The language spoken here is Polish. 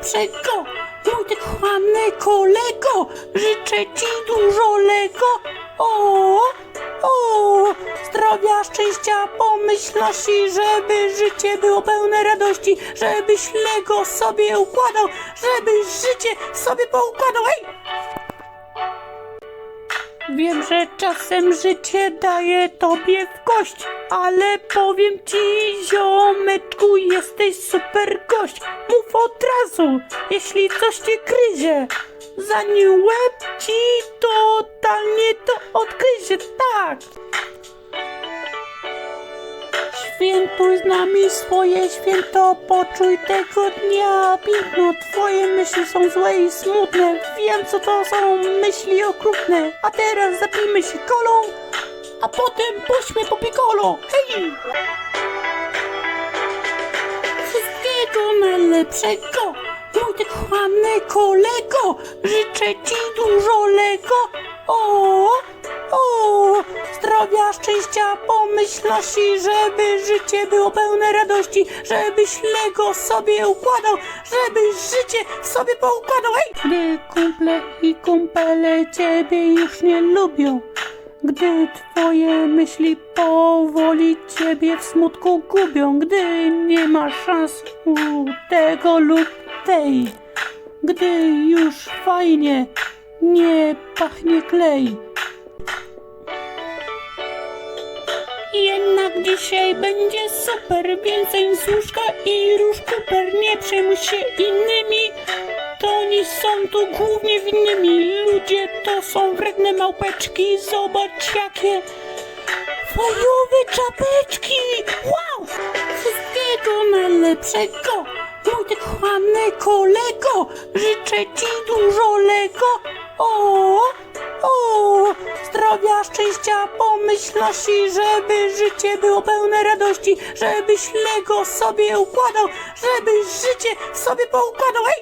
lepszego. Piątek chłamny kolego, życzę ci dużo lego. O! Zdrowia, szczęścia, pomyślności, żeby życie było pełne radości, żebyś lego sobie układał, żebyś życie sobie poukładał. Hej! Wiem, że czasem życie daje tobie w kość, ale powiem ci, ziomeczku, jesteś super gość. Mów od razu, jeśli coś cię gryzie. Zanim łeb ci totalnie to odgryzie, tak. Świętuj z nami swoje święto, poczuj tego dnia piękno. Twoje myśli są złe i smutne, wiem co to są myśli okrutne. A teraz zapijmy się kolą, a potem puśćmy po piccolo. Hej! Wszystkiego najlepszego, mój kochany kolego, życzę ci dużo lego. O, zdrowia, szczęścia, pomyślności, żeby życie było pełne radości, żebyś lego sobie układał, żebyś życie sobie poukładał. Hej! Gdy kumple i kumpele ciebie już nie lubią, gdy twoje myśli powoli ciebie w smutku gubią, gdy nie ma szans u tego lub tej, gdy już fajnie nie pachnie klej. Dzisiaj będzie super, więcej łóżka i róż kuper. Nie przejmuj się innymi, to oni są tu głównie winnymi. Ludzie to są wredne małpeczki, zobacz jakie fajowe czapeczki. Wow! Wszystkiego najlepszego, mój ty kochany kolego, życzę ci dużo lego. O, zdrowia, szczęścia, pomyślności, żeby życie było pełne radości, żebyś lego sobie układał, żebyś życie sobie poukładał. Hej!